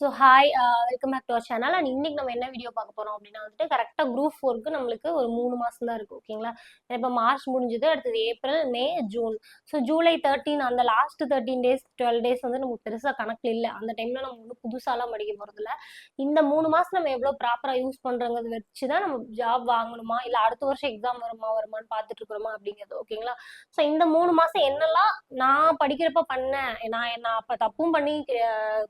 So hi welcome back to our channel and இன்னைக்கு நம்ம என்ன வீடியோ பார்க்க போறோம் அப்படின்னா வந்துட்டு கரெக்டாக குரூப் ஃபோருக்கு நம்மளுக்கு ஒரு மூணு மாசம் தான் இருக்கு ஓகேங்களா இப்போ மார்ச் முடிஞ்சது அடுத்தது April May June. So July thirteen அந்த last thirteen days twelve days வந்து நமக்கு பெருசாக கணக்கில் இல்லை. அந்த டைம்ல நம்ம ஒன்றும் புதுசாலாம் படிக்க போறதில்ல. இந்த மூணு மாசம் நம்ம எவ்வளோ ப்ராப்பராக யூஸ் பண்றோங்கிறத வச்சு தான் நம்ம ஜாப் வாங்கணுமா? இல்லை அடுத்த வருஷம் எக்ஸாம் வருமா வருமான்னு பார்த்துட்டு இருக்கிறோமா அப்படிங்கிறது ஓகேங்களா ஸோ இந்த மூணு மாசம் என்னெல்லாம் நான் படிக்கிறப்ப பண்ணேன் நான் நான் அப்போ தப்பும் பண்ணி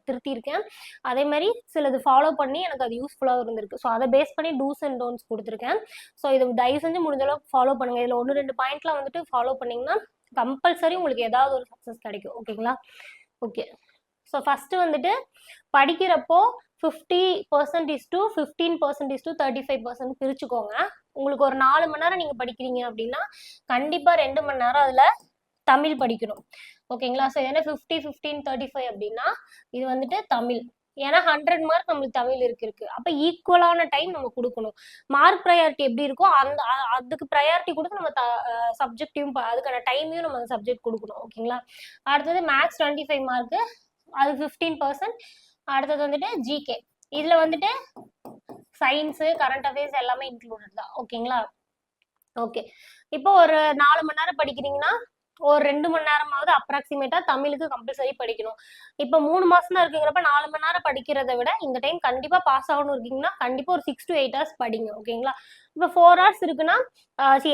திருத்தியிருக்கேன். அதே மாதிரி சிலது ஃபாலோ பண்ணி எனக்கு அது யூஸ்ஃபுல்லாக இருந்திருக்கு. ஸோ அதை பேஸ் பண்ணி டூஸ் அண்ட் டோன்ஸ் கொடுத்துருக்கேன். ஸோ இது தயவு செஞ்சு முடிஞ்ச அளவுக்கு ஃபாலோ பண்ணுங்க. இதில் ஒன்று ரெண்டு பாயிண்ட்லாம் வந்துட்டு ஃபாலோ பண்ணிங்கன்னா கம்பல்சரி உங்களுக்கு ஏதாவது ஒரு சக்ஸஸ் கிடைக்கும். ஓகேங்களா ஓகே ஸோ ஃபஸ்ட்டு வந்துட்டு படிக்கிறப்போ fifty percentage to fifteen percentage to thirty five percent பிரிச்சுக்கோங்க. உங்களுக்கு ஒரு நாலு மணி நேரம் நீங்கள் படிக்கிறீங்க அப்படின்னா கண்டிப்பாக ரெண்டு மணி நேரம் அதில் தமிழ் படிக்கணும். ஓகேங்களா ஸோ ஏன்னா ஃபிஃப்டி ஃபிஃப்டீன் தேர்ட்டி ஃபைவ் அப்படின்னா இது வந்துட்டு தமிழ். ஏன்னா ஹண்ட்ரட் மார்க் நம்மளுக்கு தமிழ் இருக்கு இருக்கு. அப்போ ஈக்குவலான டைம் நம்ம கொடுக்கணும். மார்க் ப்ரையாரிட்டி எப்படி இருக்கோ அந்த அதுக்கு ப்ரையாரிட்டி கொடுத்து நம்ம சப்ஜெக்டையும் அதுக்கான டைமையும் நம்ம அந்த சப்ஜெக்ட் கொடுக்கணும். ஓகேங்களா அடுத்தது மேக்ஸ் டுவெண்ட்டி ஃபைவ் மார்க்கு அது ஃபிஃப்டீன் பர்சன்ட் அடுத்தது வந்துட்டு ஜிகே இதில் வந்துட்டு சயின்ஸு கரண்ட் அஃபேர்ஸ் எல்லாமே இன்க்ளூடட் தான். ஓகேங்களா ஓகே இப்போ ஒரு நாலு மணி நேரம் படிக்கிறீங்கன்னா ஒரு ரெண்டு மணி நேரமாவது அப்ராக்சிமேட்டா தமிழுக்கு கம்பல்சரி படிக்கணும். இப்போ மூணு மாசம் தான் இருக்குங்கிறப்ப நாலு மணி நேரம் படிக்கிறத விட இந்த டைம் கண்டிப்பா பாஸ் ஆகணும் இருக்கீங்கன்னா கண்டிப்பா ஒரு சிக்ஸ் டு எயிட் ஹவர்ஸ் படிங்க ஓகேங்களா இப்போ ஃபோர் ஹவர்ஸ் இருக்குன்னா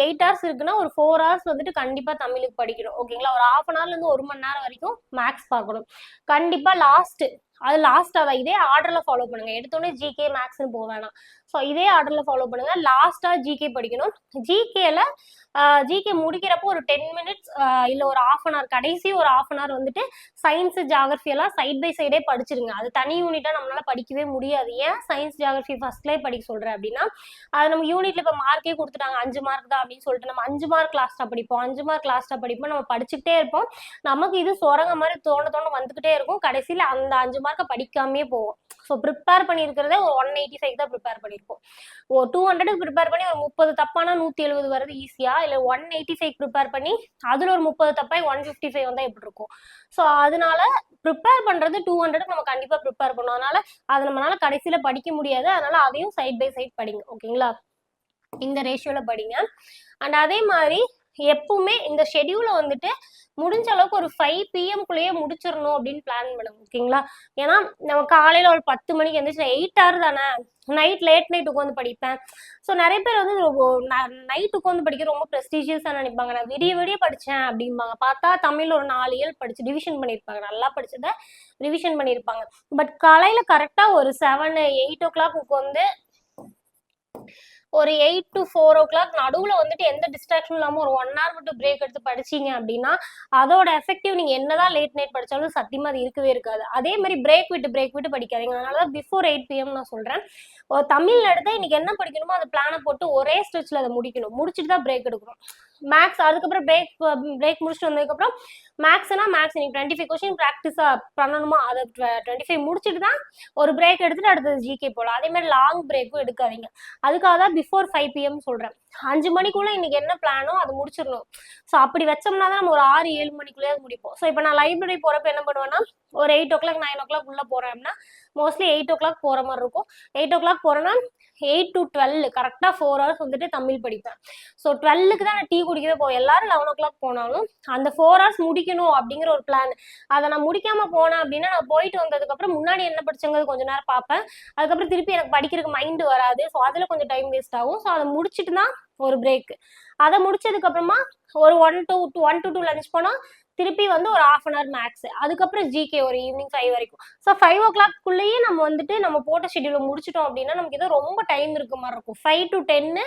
எயிட் ஹவர்ஸ் இருக்குன்னா ஒரு ஃபோர் ஹவர்ஸ் வந்துட்டு கண்டிப்பா தமிழுக்கு படிக்கணும். ஓகேங்களா ஒரு ஹாஃப் அன் ஹவர்லேருந்து ஒரு மணி நேரம் வரைக்கும் மேக்ஸ் பார்க்கணும். கண்டிப்பா லாஸ்ட் அது லாஸ்ட் தான் இதே ஆர்டர்ல ஃபாலோ பண்ணுங்க. எடுத்தோடனே ஜிகே மேக்ஸ்னு போக வேணாம். ஸோ இதே ஆர்டர்ல ஃபாலோ பண்ணுங்க. லாஸ்டா ஜிகே படிக்கணும். ஜிகேல ஜிகே முடிக்கிறப்போ ஒரு டென் மினிட்ஸ் இல்லை ஒரு ஆஃப் அன் ஹவர் கடைசி ஒரு ஆஃப் அன் ஹவர் வந்துட்டு சயின்ஸ் ஜாகிரஃபி எல்லாம் சைட் பை சைடே படிச்சிருங்க. அது தனி யூனிட்டா நம்மளால படிக்கவே முடியாது. ஏன் சயின்ஸ் ஜாகிரஃபி ஃபர்ஸ்ட்லேயே படிக்க சொல்றேன் அப்படின்னா அது நம்ம யூனிட்ல இப்போ மார்க்கே கொடுத்துட்டாங்க. அஞ்சு மார்க் தான் அப்படின்னு சொல்லிட்டு நம்ம அஞ்சு மார்க் லாஸ்டா படிப்போம். அஞ்சு மார்க் லாஸ்டா படிப்போம். நம்ம படிச்சுக்கிட்டே இருப்போம். நமக்கு இது சுரங்க மாதிரி தோண தோண வந்துகிட்டே இருக்கும். கடைசியில அந்த அஞ்சு மார்க்கை படிக்காமே போவோம். ஸோ ப்ரிப்பேர் பண்ணியிருக்கிறதே ஒரு ஒன் எயிட்டி ஃபைவ் தான் ப்ரிப்பேர் பண்ணியிருப்போம். ஒரு டூ ஹண்ட்ரடுக்கு ப்ரிப்பேர் பண்ணி ஒரு முப்பது தப்பானா நூற்றி எழுபது வருது ஈஸியா இல்லை ஒன் எயிட்டி ஃபைவ் ப்ரிப்பேர் பண்ணி அதில் ஒரு முப்பது தப்பாய் ஒன் ஃபிஃப்டி ஃபைவ் வந்தால் எப்படி இருக்கும்? ஸோ அதனால ப்ரிப்பேர் பண்ணுறது டூ ஹண்ட்ரடுக்கு நம்ம கண்டிப்பாக ப்ரிப்பேர் பண்ணுவோம். அதனால அதை நம்மளால கடைசியில் படிக்க முடியாது. அதனால அதையும் சைட் பை சைட் படிங்க. ஓகேங்களா இந்த ரேஷியோவில் படிங்க. அண்ட் அதே மாதிரி எப்பவுமே இந்த ஷெடியூலை வந்துட்டு முடிஞ்ச அளவுக்கு ஒரு ஃபைவ் பிஎம்குள்ளேயே முடிச்சிடணும் அப்படின்னு பிளான் பண்ணுங்க ஓகேங்களா ஏன்னா நம்ம காலையில் ஒரு பத்து மணிக்கு எந்திரிச்சு எயிட் ஹவர் தானே? நைட் லேட் நைட் உட்காந்து படிப்பேன். ஸோ நிறைய பேர் வந்து நைட் உட்காந்து படிக்க ரொம்ப ப்ரெஸ்டீஜியஸாக நினைப்பாங்க. நான் விடிய விடிய படித்தேன் அப்படிம்பாங்க. பார்த்தா தமிழ் ஒரு நாலு இயல் படிச்சு ரிவிஷன் பண்ணியிருப்பாங்க நல்லா படித்ததை ரிவிஷன் பண்ணியிருப்பாங்க பட் காலையில் கரெக்டாக ஒரு செவன் எயிட் ஓ கிளாக் உட்காந்து ஒரு eight to four o'clock நடுவில் வந்துட்டு எந்த டிஸ்ட்ராக்ஷனும் இல்லாமல் ஒரு ஒன் ஹவர் மட்டும் பிரேக் எடுத்து படிச்சீங்க அப்படின்னா அதோட எஃபெக்டிவ் நீங்கள் என்னதான் லேட் நைட் படித்தாலும் சத்தியமாக அது இருக்கவே இருக்காது. அதே மாதிரி பிரேக் விட்டு பிரேக் விட்டு படிக்காதீங்க. அதனால தான் பிஃபோர் எயிட் பிஎம் நான் சொல்கிறேன் தமிழ் எடுத்தால் இன்னைக்கு என்ன படிக்கணுமோ அந்த பிளானை போட்டு ஒரே ஸ்ட்ரெச்சில் அதை முடிக்கணும். முடிச்சுட்டு தான் பிரேக் எடுக்கணும். மேக்ஸ் அதுக்கப்புறம் பிரேக் பிரேக் முடிச்சுட்டு வந்ததுக்கப்புறம் மேக்ஸ்னா மேக்ஸ் நீங்கள் டுவெண்ட்டி ஃபைவ் கொஸ்டின் ப்ராக்டிஸாக பண்ணணுமா? அதை டுவெண்ட்டி ஃபைவ் முடிச்சுட்டு தான் ஒரு பிரேக் எடுத்துட்டு அடுத்தது ஜிகே போகலாம் அதே மாதிரி லாங் பிரேக்கும் எடுக்காதீங்க. அதுக்காக தான் பிஃபோர் ஃபைவ் பிஎம் சொல்கிறேன் அஞ்சு மணிக்குள்ளே இன்னைக்கு என்ன பிளானோ அது முடிச்சிடணும். ஸோ அப்படி வச்சோம்னா தான் நம்ம ஒரு ஆறு ஏழு மணிக்குள்ளேயே முடிப்போம். ஸோ இப்போ நான் லைப்ரரி போகிறப்ப என்ன பண்ணுவேன்னா ஒரு eight o'clock nine o'clock உள்ளே போகிறேன் அப்படின்னா மோஸ்ட்லி எயிட் ஓ கிளாக் போகிற மாதிரி இருக்கும். எயிட் ஓ கிளாக் போகிறேன்னா எயிட் டு டுவெல் கரெக்டாக ஃபோர் ஹவர்ஸ் வந்துட்டு தமிழ் படிப்பேன். ஸோ டுவெல்லுக்கு தான் நான் டீ குடிக்கவே போவேன். எல்லாரும் லெவன் ஓ கிளாக் போனாலும் அந்த ஃபோர் ஹவர்ஸ் முடிக்கணும் அப்படிங்கிற ஒரு பிளான் அதை நான் முடிக்காமல் போனேன் அப்படின்னா நான் போயிட்டு வந்ததுக்கப்புறம் முன்னாடி என்ன படிச்சங்கிறது கொஞ்ச நேரம் பார்ப்பேன். அதுக்கப்புறம் திருப்பி எனக்கு படிக்கிறதுக்கு மைண்டு வராது. ஸோ அதில் கொஞ்சம் டைம் வேஸ்ட் ஆகும். ஸோ அதை முடிச்சுட்டு தான் ஒரு பிரேக் அதை முடிச்சதுக்கு அப்புறமா ஒரு one two two one to two lunch போனால் திருப்பி வந்து ஒரு ஆஃப் அன் ஹவர் மேக்ஸ் அதுக்கப்புறம் ஜிகே ஒரு ஈவினிங் ஃபைவ் வரைக்கும். ஸோ ஃபைவ் ஓ கிளாக்குள்ளேயே நம்ம வந்துட்டு நம்ம போட்ட ஷெடியூல முடிச்சிட்டோம் அப்படின்னா நமக்கு ஏதோ ரொம்ப டைம் இருக்க மாதிரி இருக்கும். ஃபைவ் டு டென்னு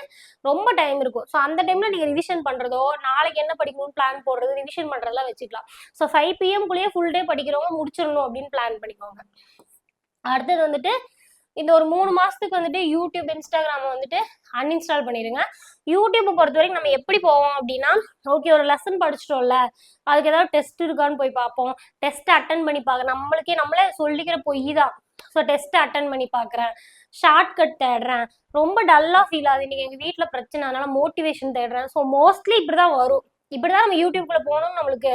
ரொம்ப டைம் இருக்கும். ஸோ அந்த டைம்ல நீங்க ரிவிஷன் பண்றதோ நாளைக்கு என்ன படிக்கணும்னு பிளான் போடுறது ரிவிஷன் பண்றதெல்லாம் வச்சுக்கலாம். ஸோ ஃபைவ் பிஎம்குள்ளேயே ஃபுல் டே படிக்கிறவங்க முடிச்சிடணும் அப்படின்னு பிளான் பண்ணிக்கோங்க. அடுத்தது வந்துட்டு இந்த ஒரு மூணு மாசத்துக்கு வந்துட்டு யூடியூப் இன்ஸ்டாகிராம் வந்துட்டு அன்இன்ஸ்டால் பண்ணிடுங்க. யூடியூப்பை பொறுத்த வரைக்கும் நம்ம எப்படி போவோம் அப்படின்னா ஓகே ஒரு லெசன் படிச்சிட்டோம்ல அதுக்கு ஏதாவது டெஸ்ட் இருக்கான்னு போய் பார்ப்போம். டெஸ்ட் அட்டன் பண்ணி பார்க்க நம்மளுக்கே நம்மளே சொல்லிக்கிற பொய் தான். ஸோ டெஸ்ட் அட்டன் பண்ணி பார்க்குறேன். ஷார்ட் கட் தேடுறேன். ரொம்ப டல்லாக ஃபீல் ஆகுது. இன்னைக்கு எங்கள் வீட்டில் பிரச்சனை அதனால மோட்டிவேஷன் தேடுறேன். ஸோ மோஸ்ட்லி இப்படி தான் வரும். இப்படிதான் நம்ம யூடியூப்குள்ள போனோம் நம்மளுக்கு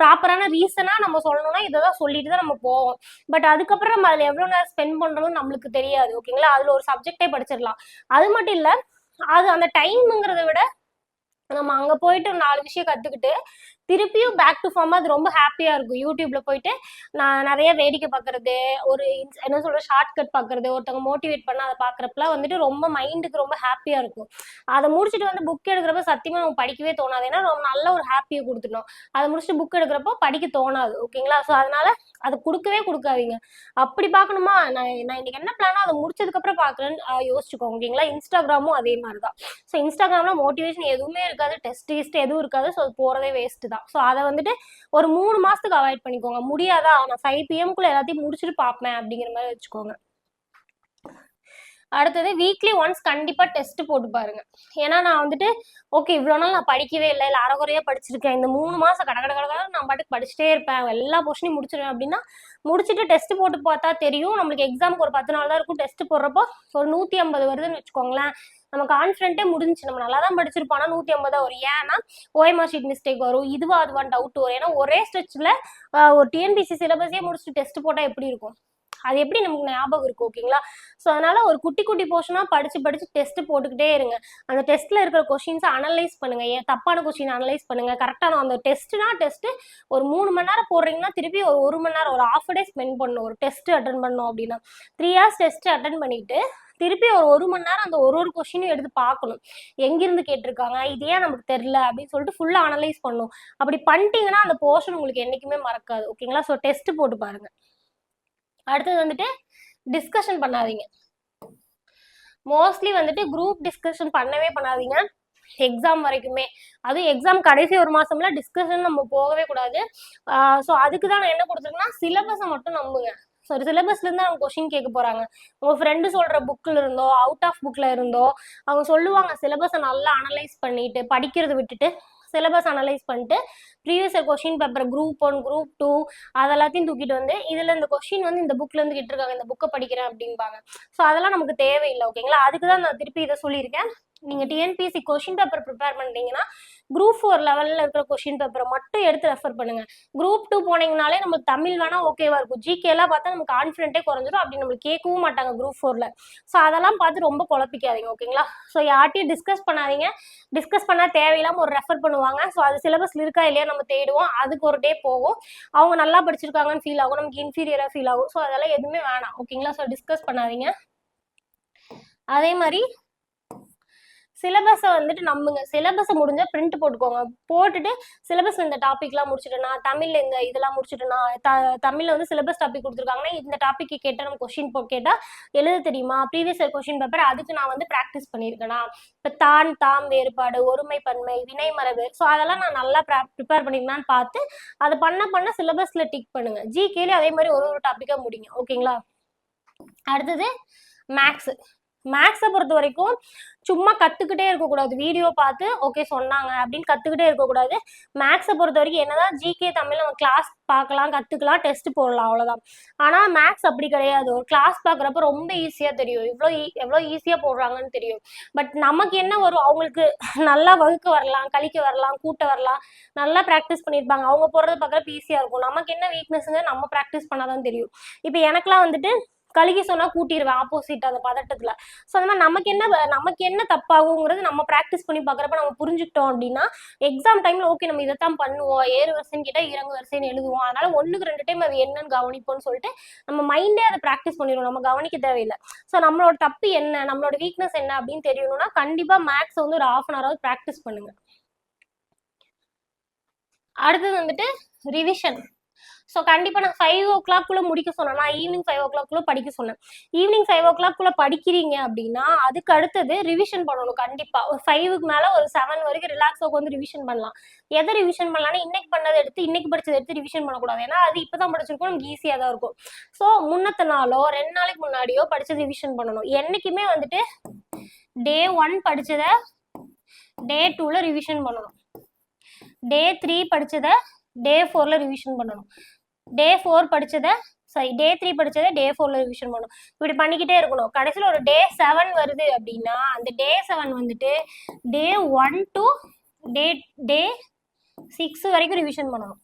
ப்ராப்பரான ரீசனா நம்ம சொல்லணும்னா இதை தான் சொல்லிட்டு தான் நம்ம போவோம். பட் அதுக்கப்புறம் நம்ம அதில் எவ்வளோ நேரம் ஸ்பெண்ட் பண்ணுறோம்னு நம்மளுக்கு தெரியாது ஓகேங்களா? அதில் ஒரு சப்ஜெக்டே படிச்சிடலாம். அது மட்டும் இல்லை அது அந்த டைம்ங்கிறத விட நம்ம அங்கே போயிட்டு ஒரு நாலு விஷயம் கற்றுக்கிட்டு திருப்பியும் பேக் டு ஃபார்ம் அது ரொம்ப ஹாப்பியாக இருக்கும். யூடியூப்ல போயிட்டு நான் நிறைய வேடிக்கை பார்க்கறது ஒரு என்ன சொல்ற ஷார்ட் கட் பார்க்கறது ஒருத்தவங்க மோட்டிவேட் பண்ண அதை பார்க்குறப்பலாம் வந்துட்டு ரொம்ப மைண்டுக்கு ரொம்ப ஹாப்பியாக இருக்கும். அதை முடிச்சுட்டு வந்து புக் எடுக்கிறப்ப சத்தியமாக நம்ம படிக்கவே தோணாது. ஏன்னா ரொம்ப நல்ல ஒரு ஹாப்பியை கொடுத்துட்டோம். அதை முடிச்சுட்டு புக் எடுக்கிறப்போ படிக்க தோணாது ஓகேங்களா ஸோ அதனால அதை கொடுக்கவே கொடுக்காதீங்க. அப்படி பார்க்கணுமா? நான் நான் இன்னைக்கு என்ன பிளானோ அதை முடிச்சதுக்கப்புறம் பார்க்குறேன்னு யோசிச்சுக்கோங்க ஓகேங்களா இன்ஸ்டாகிராமும் அதே மாதிரி தான். ஸோ இன்ஸ்டாகிராம்ல மோட்டிவேஷன் எதுவுமே இருக்காது டெஸ்ட் டேஸ்ட் எதுவும் இருக்காது. ஸோ போகிறதே வேஸ்ட் தான். ஸோ அதை வந்துட்டு ஒரு மூணு மாசத்துக்கு அவாய்ட் பண்ணிக்கோங்க. முடியாதா? நான் ஃபைவ் பிஎம்குள்ள எல்லாத்தையும் முடிச்சுட்டு பார்ப்பேன் அப்படிங்கிற மாதிரி வச்சுக்கோங்க. அடுத்தது வீக்லி ஒன்ஸ் கண்டிப்பா டெஸ்ட் போட்டு பாருங்க. ஏன்னா நான் வந்துட்டு ஓகே இவ்வளோ நாள் நான் படிக்கவே இல்லை இல்லை அறகுறையா படிச்சிருக்கேன். இந்த மூணு மாசம் கட கட கடை நான் பாட்டுக்கு படிச்சுட்டே இருப்பேன். எல்லா போர்ஷனையும் முடிச்சிருவேன் அப்படின்னா முடிச்சுட்டு டெஸ்ட் போட்டு பார்த்தா தெரியும். நம்மளுக்கு எக்ஸாமுக்கு ஒரு பத்து நாள் தான் இருக்கும். டெஸ்ட் போடுறப்போ ஒரு நூத்தி ஐம்பது வருதுன்னு வச்சுக்கோங்களேன். நம்ம கான்ஃபிடென்ட்டே முடிஞ்சு நம்ம நல்லா தான் படிச்சிருப்போம். ஆனால் நூற்றி தான் வரும். ஏன்னா ஓஎம்ஆர் ஷீட் மிஸ்டேக் வரும். இதுவா அதுவான் டவுட் வரும். ஏன்னா ஒரே ஸ்ட்ரெச்சில் ஒரு டிஎன்பிசி சிலபஸே முடிச்சுட்டு டெஸ்ட் போட்டால் எப்படி இருக்கும்? அது எப்படி நமக்கு ஞாபகம் இருக்கும் ஓகேங்களா? ஸோ அதனால ஒரு குட்டி குட்டி போர்ஷனாக படிச்சு படிச்சு டெஸ்ட் போட்டுக்கிட்டே இருங்க. அந்த டெஸ்ட்ல இருக்கிற கொஷின்ஸை அனலைஸ் பண்ணுங்க. ஏன் தப்பான கொஷின் அனலைஸ் பண்ணுங்க. கரெக்டான அந்த டெஸ்ட்னா டெஸ்ட் ஒரு மூணு மணி நேரம் போடுறீங்கன்னா திருப்பி ஒரு ஒரு மணி நேரம் ஒரு ஹாஃப் டே ஸ்பெண்ட் பண்ணணும். ஒரு டெஸ்ட் அட்டன் பண்ணணும் அப்படின்னா. த்ரீ ஹார்ஸ் டெஸ்ட் அட்டன் பண்ணிட்டு திருப்பி ஒரு ஒரு மணி நேரம் அந்த ஒரு ஒரு கொஸ்டினும் எடுத்து பார்க்கணும். எங்கிருந்து கேட்டிருக்காங்க? இது ஏன் நமக்கு தெரியல? அப்படின்னு சொல்லிட்டு ஃபுல்லாக அனலைஸ் பண்ணணும் அப்படி பண்ணிட்டீங்கன்னா அந்த போர்ஷன் உங்களுக்கு என்றைக்குமே மறக்காது. ஓகேங்களா ஸோ டெஸ்ட் போட்டு பாருங்க. அடுத்தது வந்துட்டு டிஸ்கஷன் பண்ணாதீங்க. மோஸ்ட்லி வந்துட்டு குரூப் டிஸ்கஷன் பண்ணவே பண்ணாதீங்க. எக்ஸாம் வரைக்குமே. அதுவும் எக்ஸாம் கடைசி ஒரு மாசம்ல டிஸ்கஷன் நம்ம போகவே கூடாது. ஸோ அதுக்கு தான் நான் என்ன கொடுத்துருக்கேன்னா சிலபஸை மட்டும் நம்புங்க. ஸோ சிலபஸ்ல இருந்து அவங்க கொஷின் கேட்க போறாங்க. உங்க ஃப்ரெண்டு சொல்ற புக்ல இருந்தோ அவுட் ஆஃப் புக்ல இருந்தோ அவங்க சொல்லுவாங்க சிலபஸை நல்லா அனலைஸ் பண்ணிட்டு படிக்கிறத விட்டுட்டு சிலபஸ் அனலைஸ் பண்ணிட்டு previous question paper group one group two அதெல்லாத்தையும் தூக்கிட்டு வந்து இதுல இந்த கொஷின் வந்து இந்த புக்ல இருந்து கேட்டிருக்காங்க இந்த புக்கை படிக்கிறேன் அப்படிம்பாங்க. ஸோ அதெல்லாம் நமக்கு தேவையில்லை ஓகேங்களா அதுக்கு தான் நான் திருப்பி இதை சொல்லியிருக்கேன். நீங்கள் டிஎன்பிஎஸ்சி கொஷின் பேப்பர் ப்ரிப்பேர் பண்ணிட்டீங்கன்னா குரூப் ஃபோர் லெவலில் இருக்கிற கொஷின் பேப்பரை மட்டும் எடுத்து ரெஃபர் பண்ணுங்கள் குரூப் டூ போனீங்கனாலே நமக்கு தமிழ் வேணால் ஓகேவா இருக்கும். ஜிகே எல்லாம் பார்த்தா நமக்கு கான்ஃபிடென்ட்டே குறைஞ்சிடும் அப்படி நம்மளுக்கு கேட்கவும் மாட்டாங்க குரூப் ஃபோரில் ஸோ அதெல்லாம் பார்த்து ரொம்ப குழப்பிக்காதீங்க ஓகேங்களா ஸோ யார்ட்டையும் டிஸ்கஸ் பண்ணாதீங்க. டிஸ்கஸ் பண்ணால் தேவையில்லாமல் ஒரு ரெஃபர் பண்ணுவாங்க. ஸோ அது சிலபஸ் இருக்கா இல்லையா நம்ம தேடுவோம். அதுக்கு ஒரு டே போகும். அவங்க நல்லா படிச்சிருக்காங்கன்னு ஃபீல் ஆகும். நமக்கு இன்ஃபீரியராக ஃபீல் ஆகும். ஸோ அதெல்லாம் எதுவுமே வேணாம் ஓகேங்களா ஸோ டிஸ்கஸ் பண்ணாதீங்க. அதே மாதிரி சிலபஸை வந்துட்டு நம்புங்க. சிலபஸை முடிஞ்சா பிரிண்ட் போட்டுக்கோங்க. போட்டுட்டு சிலபஸ் இந்த டாபிக்லாம் முடிச்சிட்டேனா தமிழ்ல இந்த இதெல்லாம் முடிச்சிட்டேனா த தமிழ்ல வந்து சிலபஸ் டாபிக் கொடுத்துருக்காங்கன்னா இந்த டாபிக் கேட்டால் நம்ம கொஸ்டின் போ கேட்டால் எழுத தெரியுமா? ப்ரீவியஸ் இயர் கொஸ்டின் பேப்பர் அதுக்கு நான் வந்து ப்ராக்டிஸ் பண்ணியிருக்கேனா? இப்போ தான் தாம் வேறுபாடு ஒருமை பன்மை வினை மரபு ஸோ அதெல்லாம் நான் நல்லா ப்ரிப்பேர் பண்ணிருக்கேனான்னு பார்த்து அதை பண்ண பண்ண சிலபஸ்ல டிக் பண்ணுங்க. ஜிகேலேயே அதே மாதிரி ஒரு ஒரு டாப்பிக்காக முடிங்க. ஓகேங்களா அடுத்தது மேக்ஸ் மேக்ஸை பொறுத்த வரைக்கும் சும்மா கற்றுக்கிட்டே இருக்கக்கூடாது. வீடியோ பார்த்து ஓகே சொன்னாங்க அப்படின்னு கற்றுக்கிட்டே இருக்கக்கூடாது. மேக்ஸை பொறுத்த வரைக்கும் என்னதான் ஜிகே தமிழ் நம்ம கிளாஸ் பார்க்கலாம் கற்றுக்கலாம் டெஸ்ட் போடலாம் அவ்வளோதான் ஆனால் மேக்ஸ் அப்படி கிடையாது. ஒரு கிளாஸ் பார்க்குறப்ப ரொம்ப ஈஸியாக தெரியும். இவ்வளோ e, எவ்வளோ ஈஸியாக போடுறாங்கன்னு தெரியும். பட் நமக்கு என்ன வரும்? அவங்களுக்கு நல்லா வகுக்க வரலாம் கழிக்க வரலாம் கூட்ட வரலாம். நல்லா ப்ராக்டிஸ் பண்ணியிருப்பாங்க. அவங்க போடுறது பார்க்குறப்ப ஈஸியாக இருக்கும். நமக்கு என்ன வீக்னஸ்ங்க நம்ம ப்ராக்டிஸ் பண்ணாதான் தெரியும். இப்போ எனக்குலாம் வந்துட்டு கழுகி சொன்னா கூட்டிடுவேன் ஆப்போசிட் அந்த பதட்டத்துல. ஸோ அந்த மாதிரி நமக்கு என்ன நமக்கு என்ன தப்பாகுங்கிறது நம்ம ப்ராக்டிஸ் பண்ணி பார்க்குறப்ப நம்ம புரிஞ்சுக்கிட்டோம் அப்படின்னா எக்ஸாம் டைம்ல ஓகே நம்ம இதைத்தான் பண்ணுவோம். ஏறு வரிசைன்னு கேட்டால் இறங்கு வரிசைன்னு எழுதுவோம். அதனால ஒண்ணுக்கு ரெண்டு டைம் அது என்னன்னு கவனிப்போம்னு சொல்லிட்டு நம்ம மைண்டே அதை ப்ராக்டிஸ் பண்ணிடுவோம். நம்ம கவனிக்க தேவையில்லை. ஸோ நம்மளோட தப்பு என்ன? நம்மளோட வீக்னஸ் என்ன அப்படின்னு தெரியணும்னா கண்டிப்பா மேக்ஸ் வந்து ஒரு ஆஃப் அன் ஹவர் ப்ராக்டிஸ் பண்ணுங்க. அடுத்தது வந்துட்டு ரிவிஷன் ஸோ கண்டிப்பாக நான் ஃபைவ் ஓ கிளாக்குள்ளே முடிக்க சொன்னேன். நான் ஈவினிங் ஃபைவ் ஓ கிளாக்குள்ளே படிக்க சொன்னேன். ஈவினிங் ஃபைவ் ஓ கிளாக்குள்ளே படிக்கிறீங்க அப்படின்னா அதுக்கு அடுத்தது ரிவிஷன் பண்ணணும் கண்டிப்பாக ஒரு ஃபைவுக்கு மேலே ஒரு செவன் வரைக்கும் ரிலாக்ஸாக வந்து ரிவிஷன் பண்ணலாம். எதை ரிவிஷன் பண்ணலாம்னா இன்னைக்கு பண்ணதை எடுத்து இன்னைக்கு படிச்சதை எடுத்து ரிவிஷன் பண்ணக்கூடாது. ஏன்னா அது இப்போ தான் படிச்சிருக்கோம். நமக்கு ஈஸியாக தான் இருக்கும். ஸோ முன்னத்த நாளோ ரெண்டு நாளைக்கு முன்னாடியோ படிச்சது ரிவிஷன் பண்ணணும். என்னைக்குமே வந்துட்டு டே ஒன் படிச்சதை டே டூவில் ரிவிஷன் பண்ணணும். டே த்ரீ படித்ததை டே ஃபோரில் ரிவிஷன் பண்ணணும். டே ஃபோர் படித்ததை சாரி டே த்ரீ படித்ததை டே ஃபோரில் ரிவிஷன் பண்ணணும். இப்படி பண்ணிக்கிட்டே இருக்கணும். கடைசியில் ஒரு டே செவன் வருது அப்படின்னா அந்த டே செவன் வந்துட்டு day one to day day six வரைக்கும் ரிவிஷன் பண்ணணும்.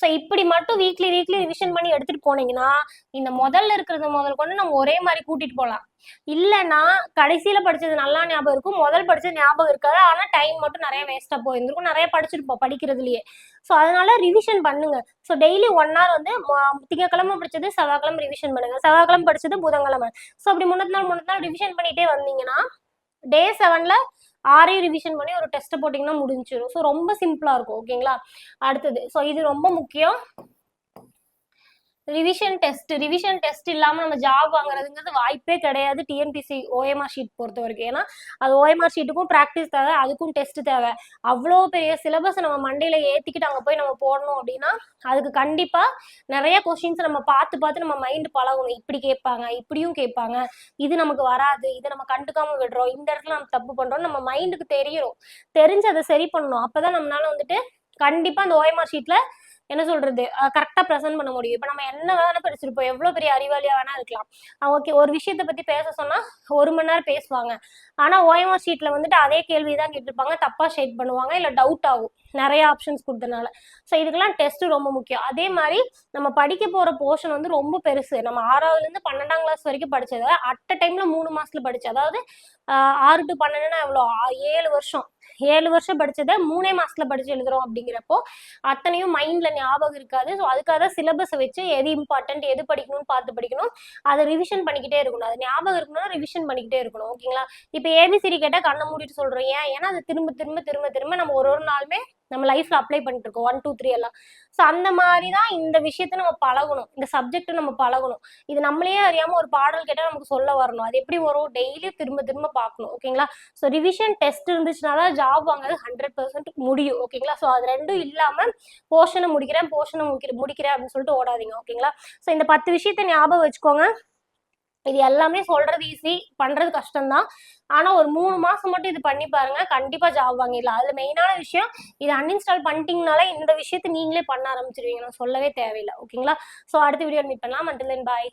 ஸோ இப்படி மட்டும் வீக்லி வீக்லி ரிவிஷன் பண்ணி எடுத்துட்டு போனீங்கன்னா இந்த முதல்ல இருக்கிறது முதல் கொண்டு நம்ம ஒரே மாதிரி கூட்டிட்டு போகலாம் இல்லைன்னா கடைசியில படிச்சது நல்லா ஞாபகம் இருக்கும். முதல் படிச்சது ஞாபகம் இருக்காது. ஆனா டைம் மட்டும் நிறைய வேஸ்டா போயிருந்திருக்கும். நிறைய படிச்சிருப்போம் படிக்கிறதுலயே. ஸோ அதனால ரிவிஷன் பண்ணுங்க. ஸோ டெய்லி ஒன் ஹவர் வந்து திங்கக்கிழமை படிச்சது செவ்வாய்க்கிழமை ரிவிஷன் பண்ணுங்க. செவ்வாய்க்கிழமை படிச்சது புதன்கிழமை. ஸோ அப்படி முன்னத்து நாள் முன்னத்து நாள் ரிவிஷன் பண்ணிட்டே வந்தீங்கன்னா டே செவன்ல ஆறே ரிவிஷன் பண்ணி ஒரு டெஸ்ட் போட்டிங்கன்னா முடிஞ்சிடும் ஸோ ரொம்ப சிம்பிளாக இருக்கும். ஓகேங்களா அடுத்தது. ஸோ இது ரொம்ப முக்கியம். ரிவிஷன் டெஸ்ட் ரிவிஷன் டெஸ்ட் இல்லாமல் நம்ம ஜாப் வாங்குறதுங்கிறது வாய்ப்பே கிடையாது டிஎன்பிசி ஓஎம்ஆர் ஷீட் பொறுத்த வரைக்கும். ஏன்னா அது ஓஎம்ஆர் ஷீட்டுக்கும் ப்ராக்டிஸ் தேவை அதுக்கும் டெஸ்ட் தேவை. அவ்வளோ பெரிய சிலபஸ் நம்ம மண்டையில் ஏற்றிக்கிட்டு அங்கே போய் நம்ம போடணும் அப்படின்னா அதுக்கு கண்டிப்பாக நிறைய கொஸ்டின்ஸ் நம்ம பார்த்து பார்த்து நம்ம மைண்ட் பழகணும். இப்படி கேட்பாங்க இப்படியும் கேட்பாங்க. இது நமக்கு வராது இதை நம்ம கண்டுக்காம விடுறோம். இந்த இடத்துல நம்ம தப்பு பண்ணுறோம் நம்ம மைண்டுக்கு தெரியும். தெரிஞ்சு அதை சரி பண்ணணும். அப்போ தான் நம்மளால வந்துட்டு கண்டிப்பாக அந்த ஓஎம்ஆர் ஷீட்டில் என்ன சொல்றது? கரெக்டா ப்ரெசென்ட் பண்ண முடியும். இப்போ நம்ம என்ன வேணா படிச்சிருப்போம் எவ்வளவு பெரிய அறிவாளியா வேணா இருக்கலாம். ஓகே ஒரு விஷயத்தை பத்தி பேச சொன்னா ஒரு மணி நேரம் பேசுவாங்க. ஆனா ஓஎம்ஆர் ஷீட்ல வந்துட்டு அதே கேள்வி தான் கேட்டிருப்பாங்க. தப்பா ஷேட் பண்ணுவாங்க இல்ல டவுட் ஆகும். நிறைய ஆப்ஷன்ஸ் கொடுத்தனால. ஸோ இதுக்கெல்லாம் டெஸ்ட் ரொம்ப முக்கியம். அதே மாதிரி நம்ம படிக்க போற போர்ஷன் வந்து ரொம்ப பெருசு. நம்ம ஆறாவதுல இருந்து பன்னெண்டாம் கிளாஸ் வரைக்கும் படிச்சது அட் டைம்ல மூணு மாசத்துல படிச்சு அதாவது ஆறு டு பன்னெண்டுன்னா எவ்வளோ ஏழு வருஷம். ஏழு வருஷம் படிச்சதை மூணே மாசத்துல படிச்சு எழுதுறோம் அப்படிங்கிறப்போ அத்தனையும் மைண்ட்ல ஞாபகம் இருக்காது. ஸோ அதுக்காக தான் சிலபஸை வச்சு எது இம்பார்ட்டன்ட் எது படிக்கணும்னு பார்த்து படிக்கணும். அதை ரிவிஷன் பண்ணிக்கிட்டே இருக்கணும். அது ஞாபகம் இருக்கணும்னா ரிவிஷன் பண்ணிக்கிட்டே இருக்கணும். ஓகேங்களா? இப்போ ஏபிசிடி கேட்டால் கண்ணை மூடிட்டு சொல்றோம். ஏன்? ஏன்னா அது திரும்ப திரும்ப திரும்ப திரும்ப நம்ம ஒரு ஒரு நாளுமே நம்ம லைஃப்ல அப்ளை பண்ணிட்டு இருக்கோம் ஒன் டூ த்ரீ எல்லாம். ஸோ அந்த மாதிரி தான் இந்த விஷயத்த நம்ம பழகணும். இந்த சப்ஜெக்ட் நம்ம பழகணும். இது நம்மளே அறியாம ஒரு பாடல் கேட்டால் நமக்கு சொல்ல வரணும். அது எப்படி வரும்? டெய்லியும் திரும்ப திரும்ப பார்க்கணும். ஓகேங்களா ஸோ ரிவிஷன் டெஸ்ட் இருந்துச்சுனால தான் ஜாப் வாங்குறது ஹண்ட்ரட் பர்சன்ட் முடியும். ஓகேங்களா ஸோ அது ரெண்டும் இல்லாம போர்ஷனை முடிக்கிறேன் போர்ஷனை முடிக்கிறேன் முடிக்கிறேன் அப்படின்னு சொல்லிட்டு ஓடாதீங்க. ஓகேங்களா ஸோ இந்த பத்து விஷயத்த ஞாபகம் வச்சுக்கோங்க. இது எல்லாமே சொல்றது ஈஸி பண்றது கஷ்டம்தான். ஆனா ஒரு மூணு மாசம் மட்டும் இது பண்ணி பாருங்க. கண்டிப்பா ஜாப் வாங்கிடலாம். அதுல மெயினான விஷயம் இது அன்இன்ஸ்டால் பண்ணிட்டீங்கனால இந்த விஷயத்தை நீங்களே பண்ண ஆரம்பிச்சிருவீங்க. நான் சொல்லவே தேவையில்லை. ஓகேங்களா ஸோ அடுத்த வீடியோ மீட் பண்ணலாம். மட்டும் தென் பாய்